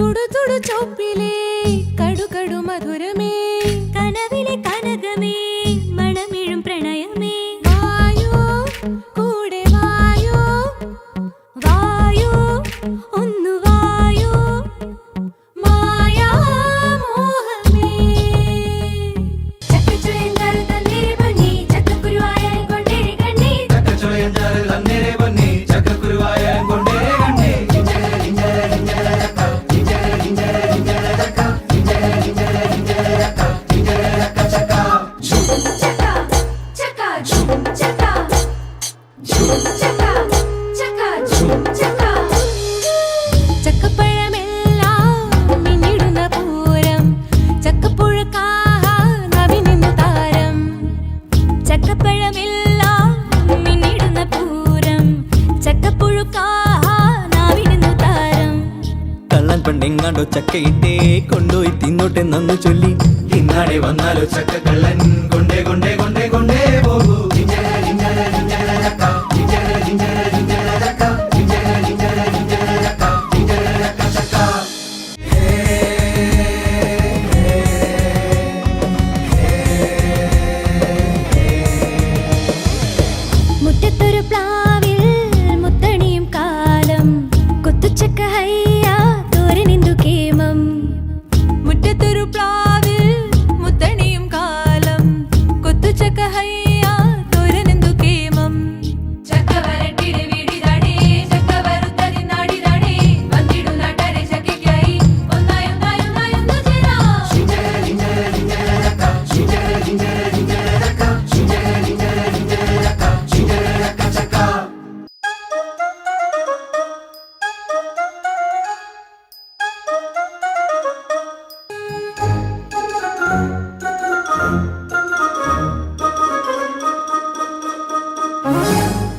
തുടുതുടു ചോപ്പിലേ കടുകടു മധുരമേ. പെണ്ണെങ്ങാണ്ടോ ചക്കയിട്ടേ കൊണ്ടുപോയി തിന്നോട്ടെ നന്നു ചൊല്ലി. ഇന്നാടെ വന്നാലോ ചക്ക കള്ളൻ കൊണ്ടേ കൊണ്ടേ കൊണ്ടേ plan.